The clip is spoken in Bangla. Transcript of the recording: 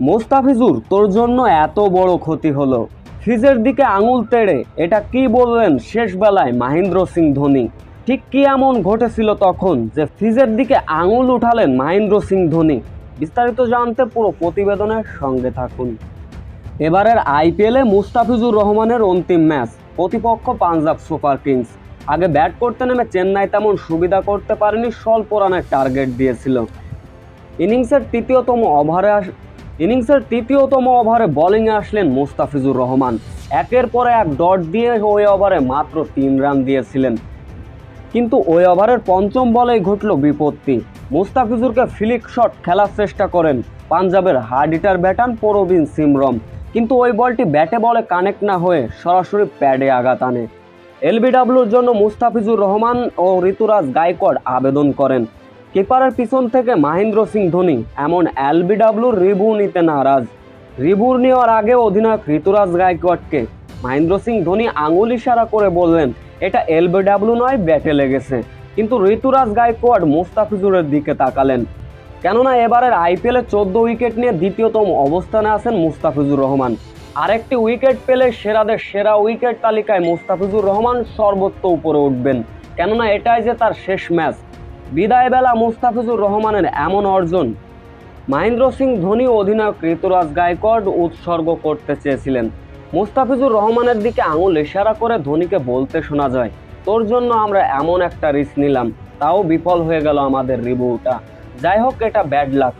মোস্তাফিজুর, তোর জন্য এত বড় ক্ষতি হলো। ফিজের দিকে আঙুল তেড়ে, এটা কি বললেন শেষ বেলায় মাহেন্দ্র সিং ধোনি? ঠিক কি এমন ঘটেছিল তখন যে ফিজের দিকে আঙুল উঠালেন মাহেন্দ্র সিং ধোনি? বিস্তারিত জানতে পুরো প্রতিবেদনের সঙ্গে থাকুন। এবারের আইপিএলে মুস্তাফিজুর রহমানের অন্তিম ম্যাচ, প্রতিপক্ষ পাঞ্জাব সুপার কিংস। আগে ব্যাট করতে নেমে চেন্নাই তেমন সুবিধা করতে পারেনি স্বল্প রানের টার্গেট দিয়েছিল। ইনিংসের তৃতীয়তম ওভারে ইনিংসের তৃতীয়তম ওভারে বোলিংয়ে আসলেন মুস্তাফিজুর রহমান। একের পর এক ডট দিয়ে ওই ওভারে মাত্র তিন রান দিয়েছিলেন। কিন্তু ওই ওভারের পঞ্চম বলেই ঘটল বিপত্তি। মুস্তাফিজুরকে ফ্লিক শট খেলার চেষ্টা করেন পাঞ্জাবের হার্ড হিটার ব্যাটান পরবিন সিমরম। কিন্তু ওই বলটি ব্যাটে বলে কানেক্ট না হয়ে সরাসরি প্যাডে আঘাত আনে। এলবিডাব্লিউর জন্য মুস্তাফিজুর রহমান ও ঋতুরাজ গায়কোয়াড় আবেদন করেন। কিপারের পিছন থেকে মাহেন্দ্র সিং ধোনি, এমন এলবিডাব্লিউর রিভিউ নিতে নারাজ। রিভিউ নেওয়ার আগে অধিনায়ক ঋতুরাজ গায়কোয়াড়কে মহেন্দ্র সিং ধোনি আঙুল ইশারা করে বললেন, এটা এলবিডাব্লিউ নয়, ব্যাটে লেগেছে। কিন্তু ঋতুরাজ গায়কোয়াড় মুস্তাফিজুরের দিকে তাকালেন। কেননা এবারের আইপিএলে চোদ্দ উইকেট নিয়ে দ্বিতীয়তম অবস্থানে আছেন মুস্তাফিজুর রহমান। আরেকটি উইকেট পেলে সেরাদের সেরা উইকেট তালিকায় মুস্তাফিজুর রহমান সর্বোচ্চ উপরে উঠবেন। কেননা এটাই যে তার শেষ ম্যাচ বিদায় বেলা মুস্তাফিজুর রহমানের এমন অর্জন। মহেন্দ্র সিং ধোনি অধিনায়ক ঋতুরাজ গায়কর্ড উৎসর্গ করতে চেয়েছিলেন। মুস্তাফিজুর রহমানের দিকে আঙুল ইশারা করে ধোনিকে বলতে শোনা যায়, তোর জন্য আমরা এমন একটা রিস্ক নিলাম, তাও বিফল হয়ে গেল আমাদের রিভিউটা যাই হোক, এটা ব্যাড লাক